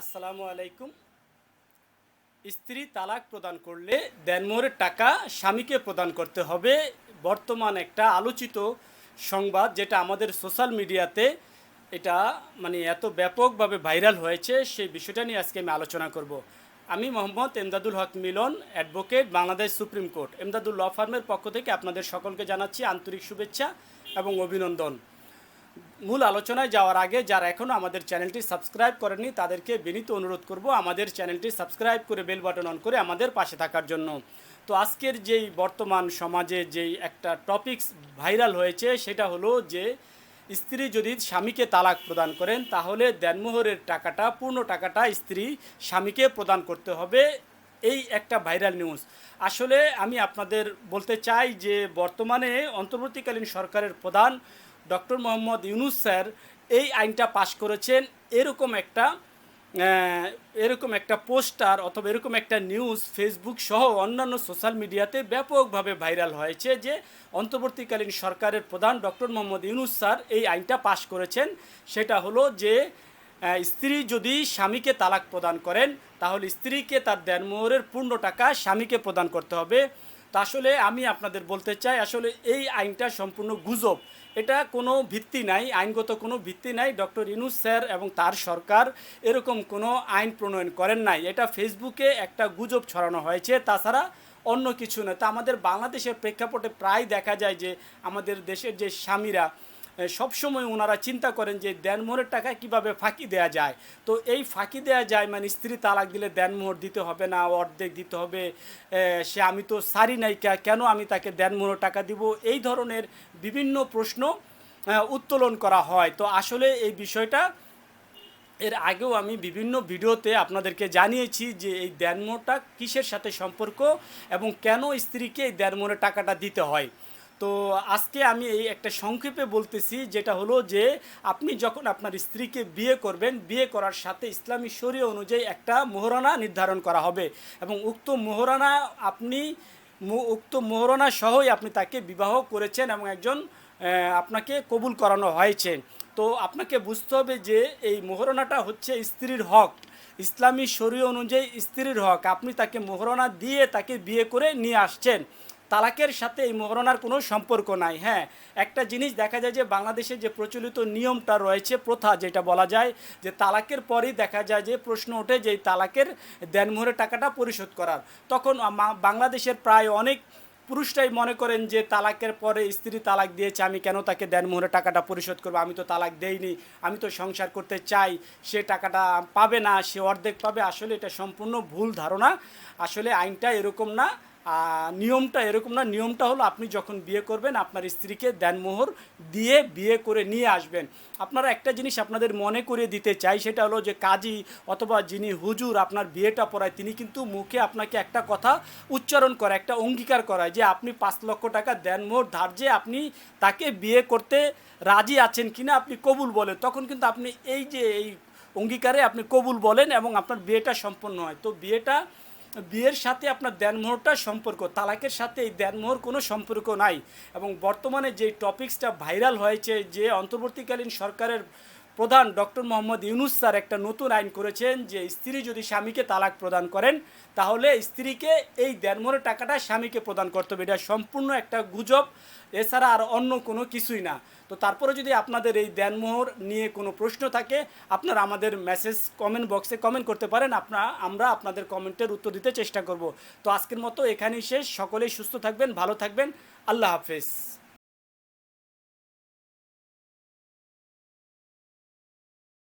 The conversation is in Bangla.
আসসালামু আলাইকুম। স্ত্রী তালাক প্রদান করলে দেনমোহরের টাকা স্বামীকে প্রদান করতে হবে। বর্তমান একটা আলোচিত সংবাদ যেটা আমাদের সোশ্যাল মিডিয়াতে এটা মানে এত ব্যাপকভাবে ভাইরাল হয়েছে, সেই বিষয়টা নিয়ে আজকে আমি আলোচনা করব। আমি Mohammad Emdadul Haque Milon, advocate, Bangladesh supreme court. Emdadul law ফার্মের পক্ষ থেকে আপনাদের সকলকে জানাচ্ছি আন্তরিক শুভেচ্ছা এবং অভিনন্দন। মূল আলোচনায় যাওয়ার আগে যারা এখনও আমাদের চ্যানেলটি সাবস্ক্রাইব করেনি তাদেরকে বিনীত অনুরোধ করব আমাদের চ্যানেলটি সাবস্ক্রাইব করে বেল বাটন অন করে আমাদের পাশে থাকার জন্য। তো আজকের যেই বর্তমান সমাজে যেই একটা টপিকস ভাইরাল হয়েছে, সেটা হলো যে স্ত্রী যদি স্বামীকে তালাক প্রদান করেন, তাহলে দেনমোহরের টাকাটা, পূর্ণ টাকাটা স্ত্রী স্বামীকে প্রদান করতে হবে। এই একটা ভাইরাল নিউজ। আসলে আমি আপনাদের বলতে চাই যে বর্তমানে অন্তর্বর্তীকালীন সরকারের প্রধান ডক্টর মোহাম্মদ ইউনুস স্যার এই আইনটা পাশ করেছেন। এরকম একটা এরকম একটা পোস্টার অথবা এরকম একটা নিউজ ফেসবুক সহ অন্যান্য সোশ্যাল মিডিয়াতে ব্যাপকভাবে ভাইরাল হয়েছে যে অন্তর্বর্তীকালীন সরকারের প্রধান ডক্টর মোহাম্মদ ইউনুস স্যার এই আইনটা পাশ করেছেন। সেটা হলো যে স্ত্রী যদি স্বামীকে তালাক প্রদান করেন, তাহলে স্ত্রীকে তার দেনমোহরের পূর্ণ টাকা স্বামীকে প্রদান করতে হবে। তো আসলে আমি আপনাদের বলতে চাই, আসলে এই আইনটা সম্পূর্ণ গুজব। এটা কোনো ভিত্তি নাই, আইনগত কোনো ভিত্তি নাই। ডক্টর ইনুস স্যার এবং তার সরকার এরকম কোনো আইন প্রণয়ন করেন নাই। এটা ফেসবুকে একটা গুজব ছড়ানো হয়েছে, তাছাড়া অন্য কিছু নয়। তা আমাদের বাংলাদেশের প্রেক্ষাপটে প্রায় দেখা যায় যে আমাদের দেশের যে স্বামীরা সবসময় ওনারা চিন্তা করেন যে দেনমোহরের টাকা কীভাবে ফাঁকি দেওয়া যায়। তো এই ফাঁকি দেওয়া যায় মানে স্ত্রী তালাক দিলে দেনমোহর দিতে হবে না, অর্ধেক দিতে হবে। সে আমি তো সারি নাই, কে- কেন আমি তাকে দেনমোহর টাকা দিব? এই ধরনের বিভিন্ন প্রশ্ন উত্তোলন করা হয়। তো আসলে এই বিষয়টা এর আগেও আমি বিভিন্ন ভিডিওতে আপনাদেরকে জানিয়েছি যে এই দেনমোহরটা কিসের সাথে সম্পর্ক এবং কেন স্ত্রীকে এই দেনমোহরের টাকাটা দিতে হয়। তো আজকে আমি এই একটা সংক্ষেপে বলতেছি, যেটা হলো যে আপনি যখন আপনার স্ত্রীকে বিয়ে করবেন, বিয়ে করার সাথে ইসলামী শরীয় অনুযায়ী একটা মোহরানা নির্ধারণ করা হবে এবং উক্ত মোহরানা আপনি উক্ত মোহরানা সহই আপনি তাকে বিবাহ করেছেন এবং একজন আপনাকে কবুল করানো হয়েছে। তো আপনাকে বুঝতে হবে যে এই মোহরানাটা হচ্ছে স্ত্রীর হক। ইসলামী শরীয় অনুযায়ী স্ত্রীর হক। আপনি তাকে মোহরানা দিয়ে তাকে বিয়ে করে নিয়ে আসছেন। তালাকের সাথে এই মোহরানার কোনো সম্পর্ক নাই হ্যাঁ। একটা জিনিস দেখা যায় যে বাংলাদেশে যে প্রচলিত নিয়মটা রয়েছে, প্রথা যেটা বলা যায়, যে তালাকের পরই দেখা যায় যে প্রশ্ন ওঠে যে তালাকের দেনমোহরের টাকাটা পরিশোধ করার। তখন বাংলাদেশের প্রায় অনেক পুরুষটাই মনে করেন যে তালাকের পরে স্ত্রী তালাক দিয়েছে, আমি কেন তাকে দেনমোহরের টাকাটা পরিশোধ করব? আমি তো তালাক দেইনি, আমি তো সংসার করতে চাই, সে টাকাটা পাবে না, সে অর্ধেক পাবে। আসলে এটা সম্পূর্ণ ভুল ধারণা। আসলে আইনটা এরকম না নিয়মটা এরকম না। নিয়মটা হলো আপনি যখন বিয়ে করবেন, আপনার স্ত্রীকে দেনমোহর দিয়ে বিয়ে করে নিয়ে আসবেন। আপনারা একটা জিনিস আপনাদের মনে করে দিতে চাই, সেটা হলো যে কাজী অথবা যিনি হুজুর, আপনার বিয়েটা পড়ায়, তিনি কিন্তু মুখে আপনাকে একটা কথা উচ্চারণ করে একটা অঙ্গীকার করায় যে আপনি পাঁচ লক্ষ টাকা দেনমোহর ধার্যে আপনি তাকে বিয়ে করতে রাজি আছেন কিনা আপনি কবুল বলেন। তখন কিন্তু আপনি এই যে এই অঙ্গীকারে আপনি কবুল বলেন এবং আপনার বিয়েটা সম্পন্ন হয়। তো বিয়েটা বিয়ের সাথে আপনার দ্যানমোহরটা সম্পর্ক, তালাকের সাথে এই দেনমোহর কোনো সম্পর্ক নাই। এবং বর্তমানে যে টপিক্সটা ভাইরাল হয়েছে, যে অন্তর্বর্তীকালীন সরকারের প্রধান ডক্টর মোহাম্মদ ইউনুস স্যার একটা নতুন আইন করেছেন যে স্ত্রী যদি স্বামীকে তালাক প্রদান করেন, তাহলে স্ত্রীকে এই দেনমোহরের টাকাটা স্বামীকে প্রদান করতে হবে। এটা সম্পূর্ণ একটা গুজব, এছাড়া আর অন্য কোনো কিছুই না। তো তারপরে যদি আপনাদের এই দেনমোহর নিয়ে কোনো প্রশ্ন থাকে, আপনারা আমাদের মেসেজ কমেন্ট বক্সে কমেন্ট করতে পারেন। আপনা, আমরা আপনাদের কমেন্টের উত্তর দিতে চেষ্টা করব। তো আজকের মতো এখানেই শেষ। সকলেই সুস্থ থাকবেন, ভালো থাকবেন। আল্লাহ হাফেজ।